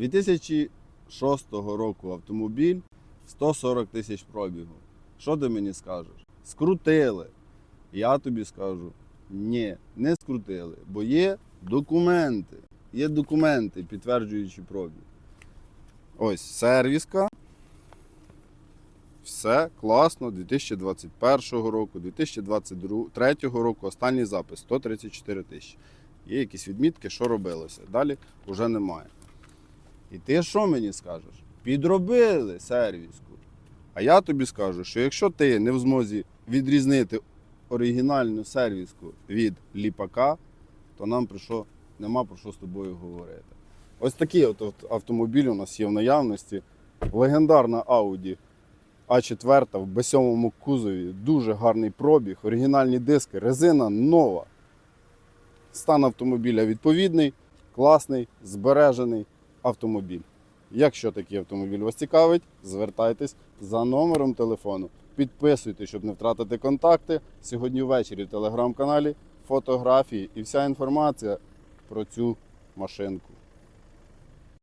2006 року автомобіль 140 тисяч пробігу. Що ти мені скажеш? Скрутили. Я тобі скажу, ні, не скрутили, бо є документи. Є документи, підтверджуючи пробіг. Ось сервіска. Все класно, 2021 року, 2023 року, останній запис 134 тисячі. Є якісь відмітки, що робилося. Далі вже немає. І ти що мені скажеш? Підробили сервіску. А я тобі скажу, що якщо ти не в змозі відрізнити оригінальну сервіску від ліпака, то нам про що, нема про що з тобою говорити. Ось такий от автомобіль у нас є в наявності. Легендарна Audi А4 в B7 кузові, дуже гарний пробіг, оригінальні диски, резина нова. Стан автомобіля відповідний, класний, збережений автомобіль. Якщо такий автомобіль вас цікавить, звертайтесь за номером телефону. Підписуйтесь, щоб не втратити контакти. Сьогодні ввечері в телеграм-каналі фотографії і вся інформація про цю машинку.